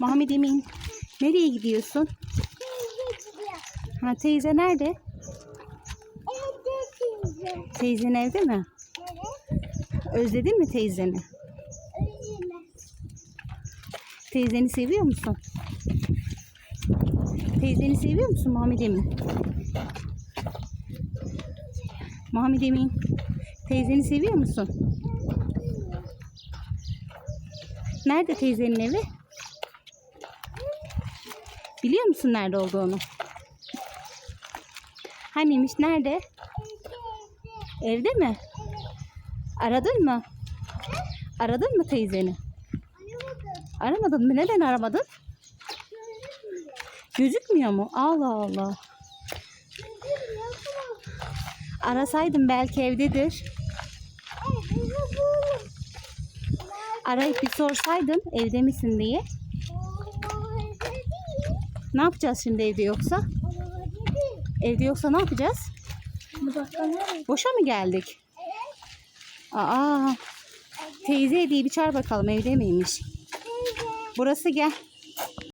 Muhammed Emin. Nereye gidiyorsun? Ha teyze nerede? Teyzen evde mi? Özledin mi teyzeni? Teyzeni seviyor musun? Teyzeni seviyor musun Muhammed Emin? Muhammed Emin. Teyzeni seviyor musun? Nerede teyzenin evi? Biliyor musun nerede olduğunu? Hanimiş nerede? Evde mi? Aradın mı? Aradın mı teyzeni? Aramadın mı? Neden aramadın? Gözükmüyor mu? Allah Allah. Arasaydım belki evdedir. Arayıp bir sorsaydın evde misin diye. Ne yapacağız şimdi evde yoksa? Evde yoksa ne yapacağız? Boşa mı geldik? Aa, teyze diye bir çağır bakalım evde miymiş? Burası gel.